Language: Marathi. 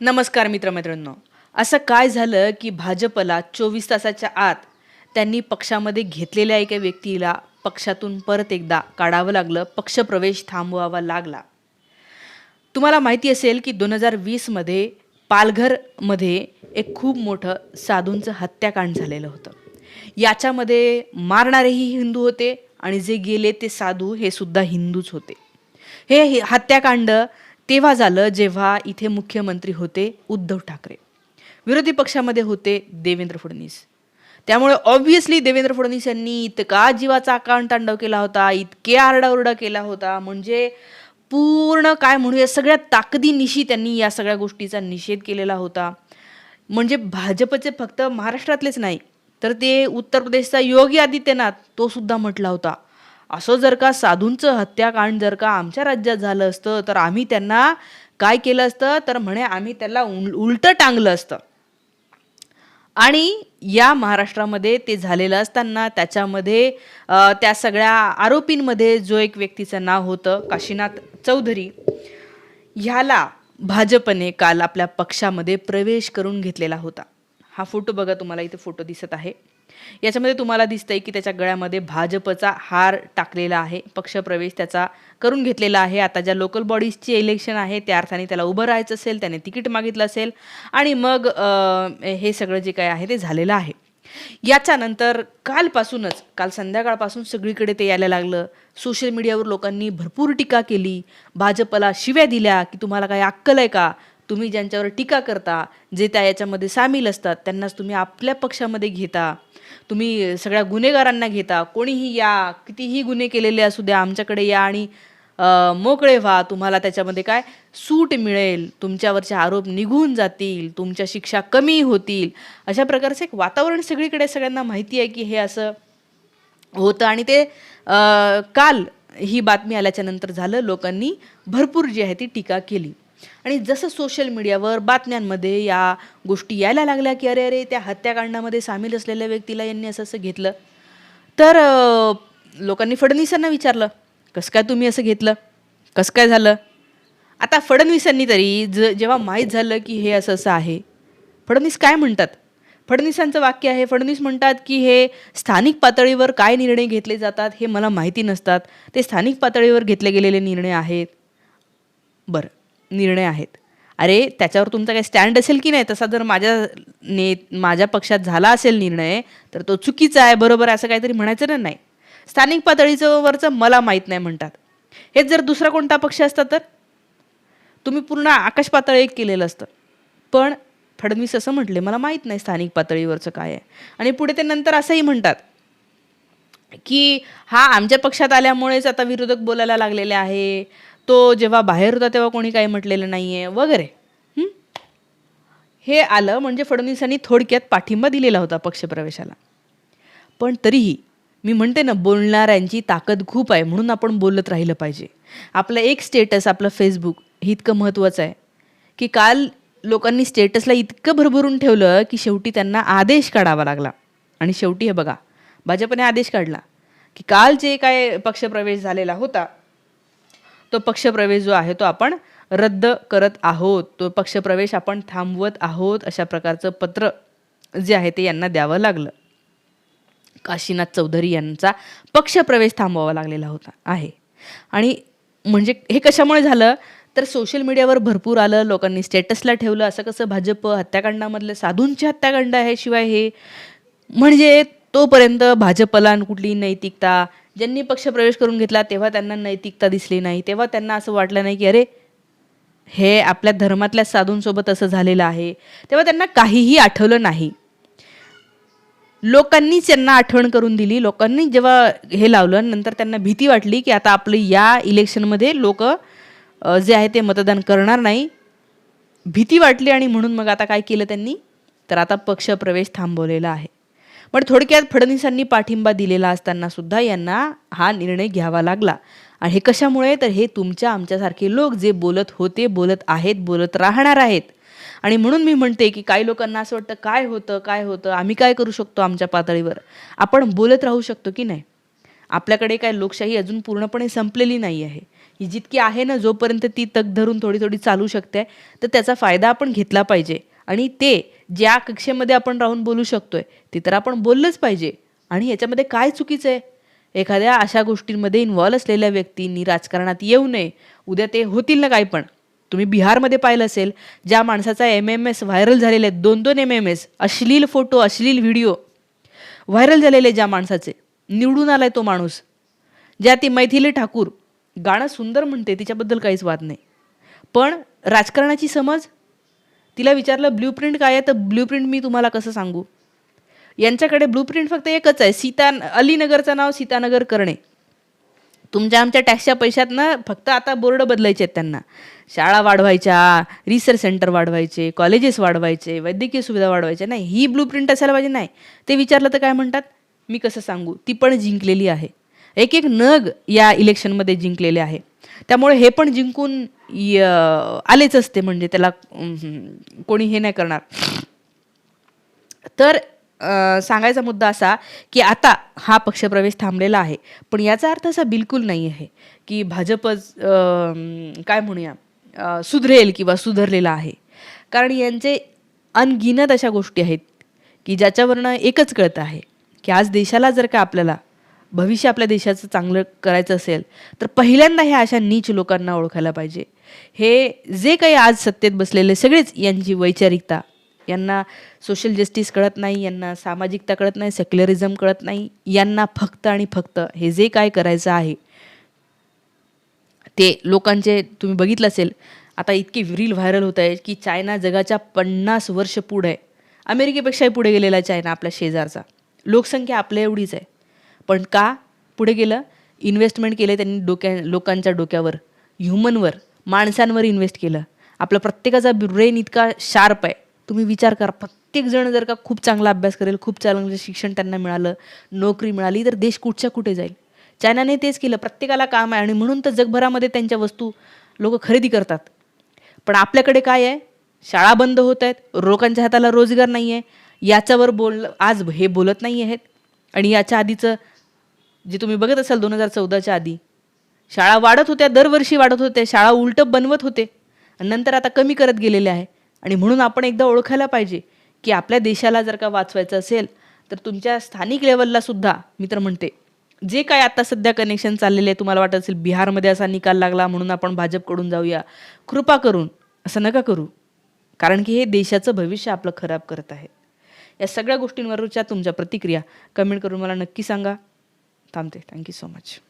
नमस्कार मित्रमैत्रिणींनो. असं काय झालं की भाजपला चोवीस तासाच्या आत त्यांनी पक्षामध्ये घेतलेल्या एका व्यक्तीला पक्षातून परत एकदा काढावं लागलं पक्षप्रवेश थांबवावा लागला. तुम्हाला माहिती असेल की दोन हजार वीसमध्ये पालघरमध्ये एक खूप मोठं साधूंचं हत्याकांड झालेलं होतं. याच्यामध्ये मारणारेही हिंदू होते आणि जे गेले ते साधू हे सुद्धा हिंदूच होते. हे हे हत्याकांड तेव्हा झालं जेव्हा इथे मुख्यमंत्री होते उद्धव ठाकरे. विरोधी पक्षामध्ये होते देवेंद्र फडणवीस. त्यामुळे ऑब्व्हियसली देवेंद्र फडणवीस यांनी इतका जीवाचा आकांड तांडव केला होता इतके आरडाओरडा केला होता म्हणजे पूर्ण काय म्हणूया सगळ्या ताकदीनिशी त्यांनी या सगळ्या गोष्टीचा निषेध केलेला होता. म्हणजे भाजपचे फक्त महाराष्ट्रातलेच नाही तर ते उत्तर प्रदेशचा योगी आदित्यनाथ तो सुद्धा म्हटला होता. असं जर का साधूंचं हत्याकांड जर का आमच्या राज्यात झालं असतं तर आम्ही त्यांना काय केलं असतं? तर म्हणे आम्ही त्याला उल उलटं टांगलं असतं. आणि या महाराष्ट्रामध्ये ते झालेलं असताना त्याच्यामध्ये त्या सगळ्या आरोपींमध्ये जो एक व्यक्तीचं नाव होतं काशीनाथ चौधरी ह्याला भाजपने काल आपल्या पक्षामध्ये प्रवेश करून घेतलेला होता. हा फोटो बघा तुम्हाला इथे फोटो दिसत आहे. याच्यामध्ये तुम्हाला दिसतंय की त्याच्या गळ्यामध्ये भाजपचा हार टाकलेला आहे. पक्षप्रवेश त्याचा करून घेतलेला आहे. आता ज्या लोकल बॉडीजची इलेक्शन आहे त्या अर्थाने त्याला उभं राहायचं असेल त्याने तिकीट मागितलं असेल आणि मग हे सगळं जे काय आहे ते झालेलं आहे. याच्यानंतर कालपासूनच काल संध्याकाळपासून सगळीकडे ते यायला लागलं. सोशल मीडियावर लोकांनी भरपूर टीका केली. भाजपला शिव्या दिल्या की तुम्हाला काही अक्कल आहे का? तुम्ही ज्यांच्यावर टीका करता जे त्या याच्यामध्ये सामील असतात त्यांनाच तुम्ही आपल्या पक्षामध्ये घेता. तुम्ही सगळ्या गुन्हेगारांना घेता. कोणीही या कितीही गुन्हे केलेले असू द्या आमच्याकडे या आणि मोकळे व्हा. तुम्हाला त्याच्यामध्ये काय? सूट मिळेल. तुमच्यावरचे आरोप निघून जातील. तुमच्या शिक्षा कमी होतील. अशा प्रकारचं एक वातावरण सगळीकडे सगळ्यांना माहिती आहे की हे असं होतं आणि ते काल ही बातमी आल्याच्यानंतर झालं. लोकांनी भरपूर जी आहे ती टीका केली. आणि जसं सोशल मीडियावर बातम्यांमध्ये या गोष्टी यायला लागल्या की अरे अरे त्या हत्याकांडामध्ये सामील असलेल्या व्यक्तीला यांनी असं असं घेतलं. तर लोकांनी फडणवीसांना विचारलं कसं काय तुम्ही असं घेतलं? कसं काय झालं? आता फडणवीसांनी तरी ज जेव्हा माहीत झालं की हे असं असं आहे फडणवीस काय म्हणतात? फडणवीसांचं वाक्य आहे फडणवीस म्हणतात की हे स्थानिक पातळीवर काय निर्णय घेतले जातात हे मला माहिती नसतात. ते स्थानिक पातळीवर घेतले गेलेले निर्णय आहेत. बरं. निर्णय आहेत. अरे त्याच्यावर तुमचा काही स्टँड असेल की नाही? तसा जर माझ्या ने माझ्या पक्षात झाला असेल निर्णय तर तो चुकीचा आहे बरोबर असं काहीतरी म्हणायचं ना? नाही. स्थानिक पातळीचं वरचं मला माहीत नाही म्हणतात. हेच जर दुसरा कोणता पक्ष असता तर? तुम्ही पूर्ण आकाश पातळी एक केलेलं असतं. पण फडणवीस असं म्हटले मला माहीत नाही स्थानिक पातळीवरचं काय आहे. आणि पुढे ते नंतर असंही म्हणतात की हा आमच्या पक्षात आल्यामुळेच आता विरोधक बोलायला लागलेले आहे. तो जेव्हा बाहेर होता तेव्हा कोणी काही म्हटलेलं नाही आहे वगैरे. हे? आलं म्हणजे फडणवीसांनी थोडक्यात पाठिंबा दिलेला होता पक्षप्रवेशाला. पण तरीही मी म्हणते ना बोलणाऱ्यांची ताकद खूप आहे म्हणून आपण बोलत राहिलं पाहिजे. आपलं एक स्टेटस आपलं फेसबुक हे इतकं महत्त्वाचं आहे. की काल लोकांनी स्टेटसला इतकं भरभरून ठेवलं की शेवटी त्यांना आदेश काढावा लागला. आणि शेवटी हे बघा भाजपने आदेश काढला. की काल जे काय पक्षप्रवेश झालेला होता तो पक्षप्रवेश जो आहे तो आपण रद्द करत आहोत. तो पक्षप्रवेश आपण थांबवत आहोत अशा प्रकारचं पत्र जे आहे ते यांना द्यावं लागलं. काशीनाथ चौधरी यांचा पक्षप्रवेश थांबवावा लागलेला होता आहे. आणि म्हणजे हे कशामुळे झालं? तर सोशल मीडियावर भरपूर आलं लोकांनी स्टेटसला ठेवलं असं कसं भाजप हत्याकांडामधलं साधूंचे हत्याकांड आहे शिवाय हे? म्हणजे तोपर्यंत भाजपला कुठली नैतिकता ज्यांनी पक्षप्रवेश करून घेतला तेव्हा त्यांना नैतिकता दिसली नाही. तेव्हा त्यांना असं वाटलं नाही की अरे हे आपल्या धर्मातल्या साधूंसोबत असं झालेलं आहे. तेव्हा त्यांना काहीही आठवलं नाही. लोकांनीच त्यांना आठवण करून दिली. लोकांनी जेव्हा हे लावलं नंतर त्यांना भीती वाटली की आता आपलं या इलेक्शनमध्ये लोक जे आहे ते मतदान करणार नाही. भीती वाटली आणि म्हणून मग आता काय केलं त्यांनी? तर आता पक्षप्रवेश थांबवलेला आहे. पण थोडक्यात फडणवीसांनी पाठिंबा दिलेला असताना सुद्धा यांना हा निर्णय घ्यावा लागला. आणि हे कशामुळे? तर हे तुमच्या आमच्यासारखे लोक जे बोलत होते बोलत आहेत बोलत राहणार आहेत. आणि म्हणून मी म्हणते की काही लोकांना असं वाटतं काय होतं काय होतं? आम्ही काय करू शकतो आमच्या पातळीवर? आपण बोलत राहू शकतो की नाही? आपल्याकडे काय लोकशाही अजून पूर्णपणे संपलेली नाही आहे. ही जितकी आहे ना जोपर्यंत ती तग धरून थोडी थोडी चालू शकते तर त्याचा फायदा आपण घेतला पाहिजे. आणि ते ज्या कक्षेमध्ये आपण राहून बोलू शकतोय ते तर आपण बोललंच पाहिजे. आणि याच्यामध्ये काय चुकीचं आहे? एखाद्या अशा गोष्टींमध्ये इन्व्हॉल्व असलेल्या व्यक्तींनी राजकारणात येऊ नये. उद्या ते होतील ना काय पण. तुम्ही बिहारमध्ये पाहिलं असेल ज्या माणसाचा एम एम एस व्हायरल झालेले आहेत दोन दोन एम एम एस अश्लील फोटो अश्लील व्हिडिओ व्हायरल झालेले ज्या माणसाचे निवडून आलाय तो माणूस. ज्या ती मैथिली ठाकूर गाणं सुंदर म्हणते तिच्याबद्दल काहीच वाद नाही. पण राजकारणाची समज तिला विचारलं ब्ल्यूप्रिंट काय आहे? तर ब्ल्यूप्रिंट मी तुम्हाला कसं सांगू? यांच्याकडे ब्लूप्रिंट फक्त एकच आहे सीता अलीनगरचं नाव सीतानगर करणे. तुमच्या आमच्या टॅक्सच्या पैशात ना फक्त आता बोर्ड बदलायचे आहेत त्यांना. शाळा वाढवायच्या रिसर्च सेंटर वाढवायचे कॉलेजेस वाढवायचे वैद्यकीय सुविधा वाढवायच्या. नाही ही ब्लूप्रिंट असायला पाहिजे नाही. ते विचारलं तर काय म्हणतात? मी कसं सांगू? ती पण जिंकलेली आहे. एक एक नग या इलेक्शनमध्ये जिंकलेले आहे. त्यामुळे हे पण जिंकून य- आलेच असते म्हणजे त्याला कोणी हे नाही करणार. तर सांगायचा मुद्दा असा की आता हा पक्षप्रवेश थांबलेला आहे. पण याचा अर्थ असा बिलकुल नाही आहे की भाजप काय म्हणूया सुधरेल किंवा सुधरलेला आहे. कारण यांचे अनगिनत अशा गोष्टी आहेत की ज्याच्यावरनं एकच कळतं आहे की आज देशाला जर का आपल्याला भविष्य आपल्या देशाचं चांगलं करायचं असेल तर पहिल्यांदा ह्या अशा नीच लोकांना ओळखायला पाहिजे. हे जे काही आज सत्तेत बसलेले सगळेच यांची वैचारिकता यांना सोशल जस्टिस कळत नाही यांना सामाजिकता कळत नाही सेक्युलरिझम कळत नाही यांना फक्त आणि फक्त हे जे काय करायचं आहे ते लोकांचे तुम्ही बघितलं असेल आता इतके रील व्हायरल होत आहे की चायना जगाच्या पन्नास वर्ष पुढे आहे अमेरिकेपेक्षाही पुढे गेलेला चायना आपल्या शेजारचा. लोकसंख्या आपल्या एवढीच आहे. पण का पुढे गेलं? इन्व्हेस्टमेंट केलं त्यांनी डोक्या लोकांच्या डोक्यावर ह्युमनवर माणसांवर इन्व्हेस्ट केलं. आपला प्रत्येकाचा ब्रेन इतका शार्प आहे. तुम्ही विचार करा प्रत्येकजण जर का खूप चांगला अभ्यास करेल खूप चांगलं म्हणजे शिक्षण त्यांना मिळालं नोकरी मिळाली तर देश कुठच्या कुठे जाईल? चायनाने तेच केलं प्रत्येकाला काम आहे आणि म्हणून तर जगभरामध्ये त्यांच्या वस्तू लोक खरेदी करतात. पण आपल्याकडे काय आहे? शाळा बंद होत आहेत लोकांच्या हाताला रोजगार नाही आहे याच्यावर बोल आज हे बोलत नाही आहेत आणि याच्या आधीचं जे तुम्ही बघत असाल दोन हजार चौदाच्या आधी शाळा वाढत होत्या दरवर्षी वाढत होत्या शाळा उलट बनवत होते आणि नंतर आता कमी करत गेलेले आहे. आणि म्हणून आपण एकदा ओळखायला पाहिजे की आपल्या देशाला जर का वाचवायचं असेल तर तुमच्या स्थानिक लेवलला सुद्धा मी तर म्हणते जे काय आता सध्या कनेक्शन चाललेले आहे तुम्हाला वाटत असेल बिहारमध्ये असा निकाल लागला म्हणून आपण भाजपकडून जाऊया कृपा करून असं नका करू. कारण की हे देशाचं भविष्य आपलं खराब करत आहे. या सगळ्या गोष्टींवरच्या तुमच्या प्रतिक्रिया कमेंट करून मला नक्की सांगा. Tante, thank you so much.